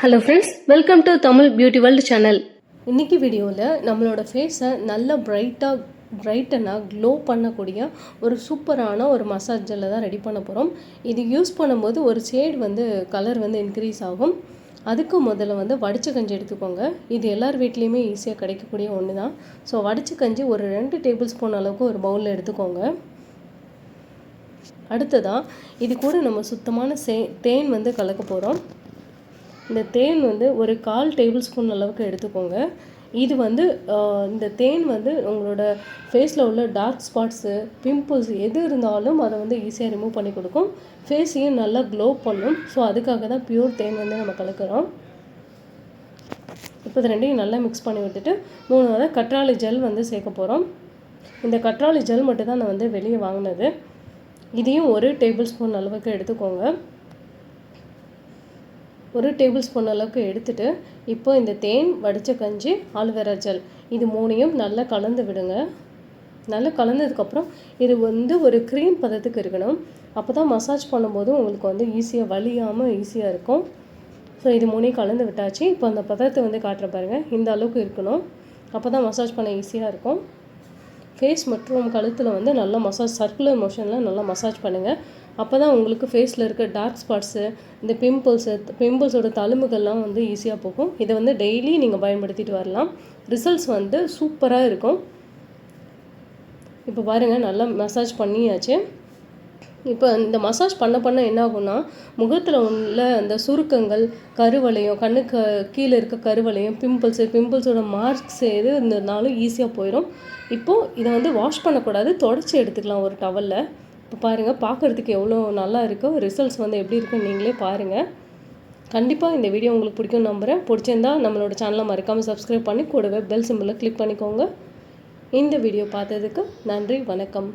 Hello friends welcome to Tamil beauty world channel இன்றைக்கி வீடியோவில் நம்மளோட ஃபேஸை நல்லா பிரைட்டாக பிரைட்டனாக க்ளோ பண்ணக்கூடிய ஒரு சூப்பரான ஒரு மசாஜ் ஜெல்லை தான் ரெடி பண்ண போகிறோம் இது யூஸ் பண்ணும்போது ஒரு ஷேட் வந்து கலர் வந்து இன்க்ரீஸ் ஆகும். அதுக்கு முதல்ல வந்து வடிச்ச கஞ்சி எடுத்துக்கோங்க. இது எல்லார் வீட்லேயுமே ஈஸியாக கிடைக்கக்கூடிய ஒன்று தான் ஸோ வடிச்ச கஞ்சி ஒரு ரெண்டு டேபிள் ஸ்பூன் அளவுக்கு ஒரு பவுலில் எடுத்துக்கோங்க. அடுத்ததாக இது கூட நம்ம சுத்தமான சே தேன் வந்து கலக்க போகிறோம் இந்த தேன் வந்து ஒரு கால் டேபிள் ஸ்பூன் அளவுக்கு எடுத்துக்கோங்க. இது வந்து இந்த தேன் வந்து உங்களோட ஃபேஸில் உள்ள டார்க் ஸ்பாட்ஸு பிம்பிள்ஸ் எது இருந்தாலும் அதை வந்து ஈஸியாக ரிமூவ் பண்ணி கொடுக்கும். ஃபேஸையும் நல்லா க்ளோ பண்ணும். ஸோ அதுக்காக தான் பியூர் தேன் வந்து நம்ம கலக்கிறோம். இப்போ இது ரெண்டையும் நல்லா மிக்ஸ் பண்ணி விட்டுட்டு மூணாவது கற்றாழை ஜெல் வந்து சேர்க்க போகிறோம் இந்த கற்றாழை ஜெல் மட்டும் தான் நான் வந்து வெளியே வாங்கினது. இதையும் ஒரு டேபிள் ஸ்பூன் அளவுக்கு எடுத்துக்கோங்க. ஒரு டேபிள் ஸ்பூன் அளவுக்கு எடுத்துட்டு இப்போ இந்த தேன் வடித்த கஞ்சி ஆலுவேரா ஜெல். இது மூணையும் நல்லா கலந்து விடுங்க. நல்லா கலந்ததுக்கப்புறம் இது வந்து ஒரு க்ரீம் பதத்துக்கு இருக்கணும். அப்போ தான் மசாஜ் பண்ணும்போது உங்களுக்கு வந்து ஈஸியாக வலியாமல் ஈஸியாக இருக்கும். ஸோ இது மூணையும் கலந்து விட்டாச்சு. இப்போ அந்த பதத்தை வந்து காட்டுற பாருங்கள் இந்த அளவுக்கு இருக்கணும். அப்போ தான் மசாஜ் பண்ண ஈஸியாக இருக்கும். ஃபேஸ் மற்றும் கழுத்தில் வந்து நல்லா மசாஜ் சர்க்குலர் மோஷனில் நல்லா மசாஜ் பண்ணுங்கள் அப்போ தான் உங்களுக்கு ஃபேஸில் இருக்க டார்க் ஸ்பாட்ஸு இந்த பிம்பிள்ஸு பிம்பிள்ஸோட தழும்புகள்லாம் வந்து ஈஸியாக போகும். இதை வந்து டெய்லி நீங்கள் பயன்படுத்திட்டு வரலாம். ரிசல்ட்ஸ் வந்து சூப்பராக இருக்கும். இப்போ பாருங்கள் நல்லா மசாஜ் பண்ணியாச்சு. இப்போ இந்த மசாஜ் பண்ண பண்ண என்ன ஆகும்னா முகத்தில் உள்ள அந்த சுருக்கங்கள் கருவளையம் கண்ணுக்கு கீழே இருக்க கருவளையம் பிம்பிள்ஸு பிம்பிள்ஸோட மார்க்ஸ் எது இருந்ததுனாலும் ஈஸியாக போயிடும் இப்போது இதை வந்து வாஷ் பண்ணக்கூடாது தொடச்சி எடுத்துக்கலாம் ஒரு டவலில் இப்போ பாருங்கள் பார்க்குறதுக்கு எவ்வளோ நல்லா இருக்கோ. ரிசல்ட்ஸ் வந்து எப்படி இருக்குன்னு நீங்களே பாருங்கள் கண்டிப்பாக இந்த வீடியோ உங்களுக்கு பிடிக்கும் நம்புகிறேன் பிடிச்சிருந்தா நம்மளோட சேனலை மறக்காமல் சப்ஸ்கிரைப் பண்ணி கூடவே பெல் சிம்பிளை கிளிக் பண்ணிக்கோங்க. இந்த வீடியோ பார்த்ததுக்கு நன்றி வணக்கம்.